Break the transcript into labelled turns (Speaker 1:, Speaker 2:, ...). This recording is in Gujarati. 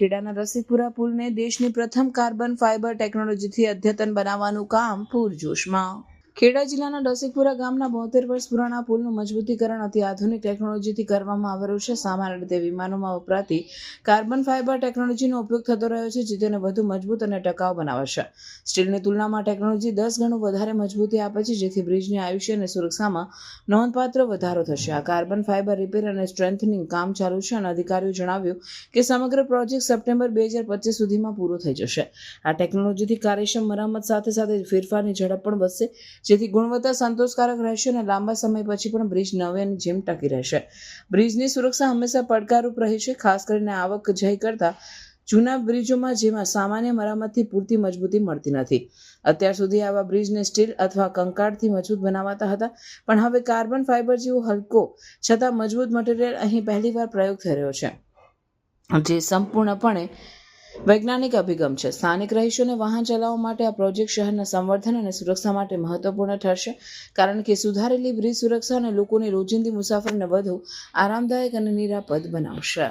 Speaker 1: ખેડાના રસીપુરા પુલને દેશની પ્રથમ કાર્બન ફાઇબર ટેકનોલોજીથી અદ્યતન બનાવવાનું કામ પૂરજોશમાં. ખેડા જિલ્લાના રસિકપુરા ગામના બોતેર વર્ષ પુરાણા પુલનું મજબૂતીકરણ અતિ આધુનિક ટેકનોલોજીથી કરવામાં આવેલું છે. સામાન્ય રીતે વિમાનોમાં વપરાતી કાર્બન ફાઇબર ટેકનોલોજીનો ઉપયોગ થતો રહ્યો છે, જે તેને વધુ મજબૂત અને ટકાઉ બનાવે છે સ્ટીલની તુલનામાં ટેકનોલોજી દસ ગણું વધારે મજબૂતી આપે છે, જેથી બ્રિજની આયુષ્ય અને સુરક્ષામાં નોંધપાત્ર વધારો થશે. આ કાર્બન ફાઇબર રિપેર અને સ્ટ્રેન્થનિંગ કામ ચાલુ છે અને અધિકારીઓ જણાવ્યું કે સમગ્ર પ્રોજેક્ટ સપ્ટેમ્બર બે હજાર પચીસ સુધીમાં પૂરો થઈ જશે. આ ટેકનોલોજીથી કાર્યક્ષમ મરામત સાથે સાથે ફેરફારની ઝડપ પણ વધશે. જેથી ગુણવત્તા સંતોષકારક રહેશે અને લાંબા સમય પછી પણ બ્રિજ નવેની જેમ ટકી રહેશે. બ્રિજની સુરક્ષા હંમેશા પડકારરૂપ રહી છે, ખાસ કરીને આવક જઈ કરતા જૂના બ્રિજોમાં જેમાં સામાન્ય મરામતથી પૂરતી મજબૂતી મળતી નથી. અત્યાર સુધી આવા બ્રિજને સ્ટીલ અથવા કંકાળથી મજબૂત બનાવાતા હતા, પણ હવે કાર્બન ફાઇબર જેવો હલકો છતાં મજબૂત મટીરિયલ અહીં પહેલીવાર પ્રયોગ થઈ રહ્યો છે. જે સંપૂર્ણપણે વૈજ્ઞાનિક અભિગમ છે. સ્થાનિક રહીશોને વાહન ચલાવવા માટે આ પ્રોજેક્ટ શહેરના સંવર્ધન અને સુરક્ષા માટે મહત્વપૂર્ણ ઠરશે, કારણ કે સુધારેલી બ્રિજ સુરક્ષા અને લોકોની રોજિંદી મુસાફરીને વધુ આરામદાયક અને નિરાપદ બનાવશે.